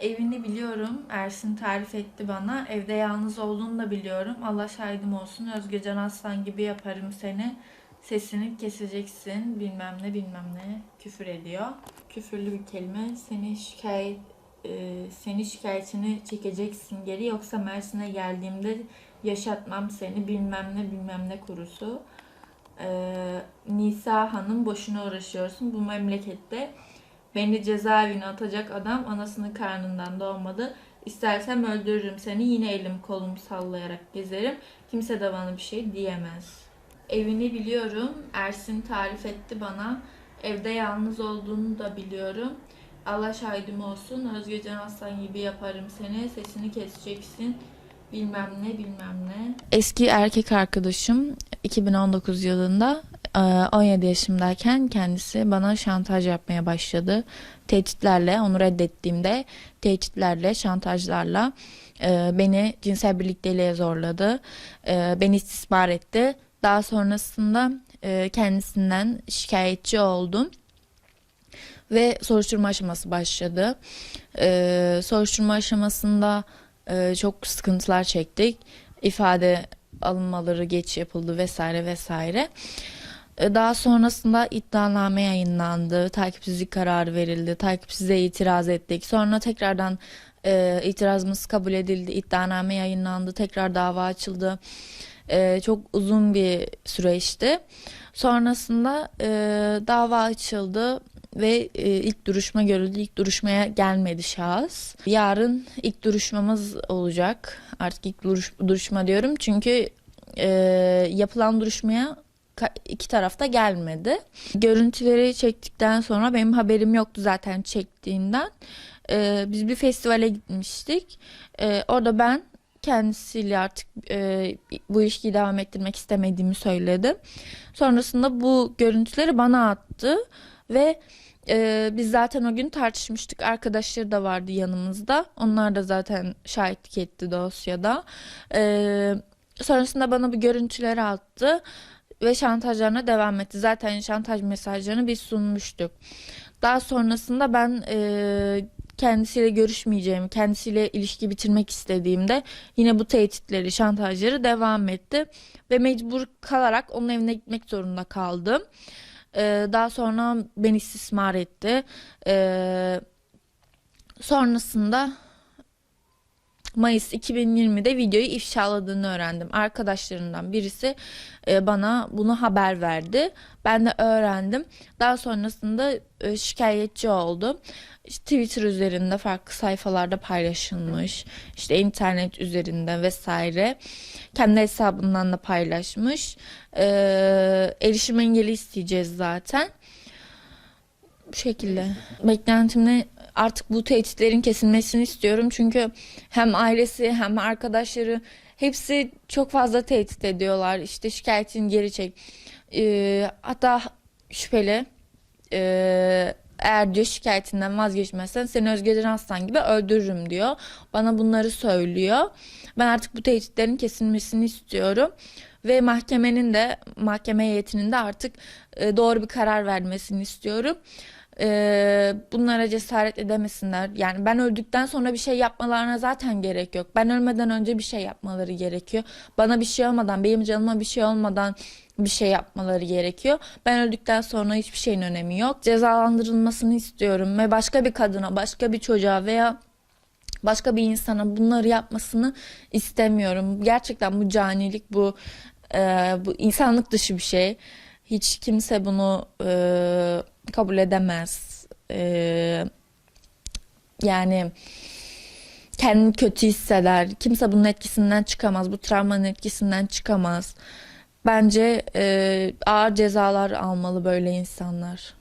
Evini biliyorum. Ersin tarif etti bana. Evde yalnız olduğunu da biliyorum. Allah şahidim olsun. Özgecan Aslan gibi yaparım seni. Sesini keseceksin. Bilmem ne bilmem ne. Küfür ediyor. Küfürlü bir kelime. Seni şikayet e, seni şikayetini çekeceksin geri yoksa Mersin'e geldiğimde yaşatmam seni bilmem ne bilmem ne kurusu. Ee, Nisa Hanım boşuna uğraşıyorsun bu memlekette. Beni cezaevine atacak adam anasının karnından doğmadı. İstersem öldürürüm seni yine elim kolum sallayarak gezerim. Kimse de bana bir şey diyemez. Evini biliyorum. Ersin tarif etti bana. Evde yalnız olduğunu da biliyorum. Allah şahidim olsun. Özgecan Aslan gibi yaparım seni. Sesini keseceksin. Bilmem ne bilmem ne. Eski erkek arkadaşım 2019 yılında 17 yaşımdayken kendisi bana şantaj yapmaya başladı. Tehditlerle onu reddettiğimde tehditlerle şantajlarla e, beni cinsel birlikteliğe zorladı. E, Beni istismar etti. Daha sonrasında e, kendisinden şikayetçi oldum ve soruşturma aşaması başladı. Ee, soruşturma aşamasında çok sıkıntılar çektik. İfade alınmaları geç yapıldı vesaire vesaire. Ee, Daha sonrasında iddianame yayınlandı, takipsizlik kararı verildi, takipsize itiraz ettik. Sonra tekrardan e, itirazımız kabul edildi, iddianame yayınlandı, tekrar dava açıldı. E, çok uzun bir süreçti. Sonrasında e, dava açıldı ve e, ilk duruşma görüldü. İlk duruşmaya gelmedi şahıs. Yarın ilk duruşmamız olacak. Artık ilk duruş- duruşma diyorum çünkü e, yapılan duruşmaya iki tarafta gelmedi. Görüntüleri çektikten sonra benim haberim yoktu zaten çektiğinden. E, biz bir festivale gitmiştik. E, orada ben kendisiyle artık e, bu ilişkiyi devam ettirmek istemediğimi söyledim. Sonrasında bu görüntüleri bana attı ve e, biz zaten o gün tartışmıştık. Arkadaşları da vardı yanımızda. Onlar da zaten şahitlik etti dosyada. E, sonrasında bana bu görüntüleri attı ve şantajlarına devam etti. Zaten şantaj mesajlarını biz sunmuştuk. Daha sonrasında ben e, kendisiyle görüşmeyeceğimi, kendisiyle ilişki bitirmek istediğimde yine bu tehditleri, şantajları devam etti ve mecbur kalarak onun evine gitmek zorunda kaldım. Ee, daha sonra beni istismar etti. Ee, sonrasında Mayıs 2020'de videoyu ifşaladığını öğrendim. Arkadaşlarından birisi e, bana bunu haber verdi. Ben de öğrendim. Daha sonrasında e, şikayetçi oldum. İşte Twitter üzerinde farklı sayfalarda paylaşılmış. İşte internet üzerinde vesaire. Kendi hesabından da paylaşmış. E, erişim engeli isteyeceğiz zaten. Bu şekilde. Beklentimle artık bu tehditlerin kesilmesini istiyorum. Çünkü hem ailesi hem arkadaşları hepsi çok fazla tehdit ediyorlar. İşte şikayetini geri çek. Ee, hatta şüpheli ee, eğer diyor şikayetinden vazgeçmezsen seni Özgecan Aslan gibi öldürürüm diyor. Bana bunları söylüyor. Ben artık bu tehditlerin kesilmesini istiyorum. Ve mahkemenin de mahkeme heyetinin de artık e, doğru bir karar vermesini istiyorum. E, bunlara cesaret edemesinler. Yani ben öldükten sonra bir şey yapmalarına zaten gerek yok. Ben ölmeden önce bir şey yapmaları gerekiyor. Bana bir şey olmadan, benim canıma bir şey olmadan bir şey yapmaları gerekiyor. Ben öldükten sonra hiçbir şeyin önemi yok. Cezalandırılmasını istiyorum ve başka bir kadına, başka bir çocuğa veya başka bir insana bunları yapmasını istemiyorum. Gerçekten bu canilik, bu e, bu insanlık dışı bir şey. Hiç kimse bunu e, kabul edemez. E, yani kendini kötü hisseder. Kimse bunun etkisinden çıkamaz. Bu travmanın etkisinden çıkamaz. Bence e, ağır cezalar almalı böyle insanlar.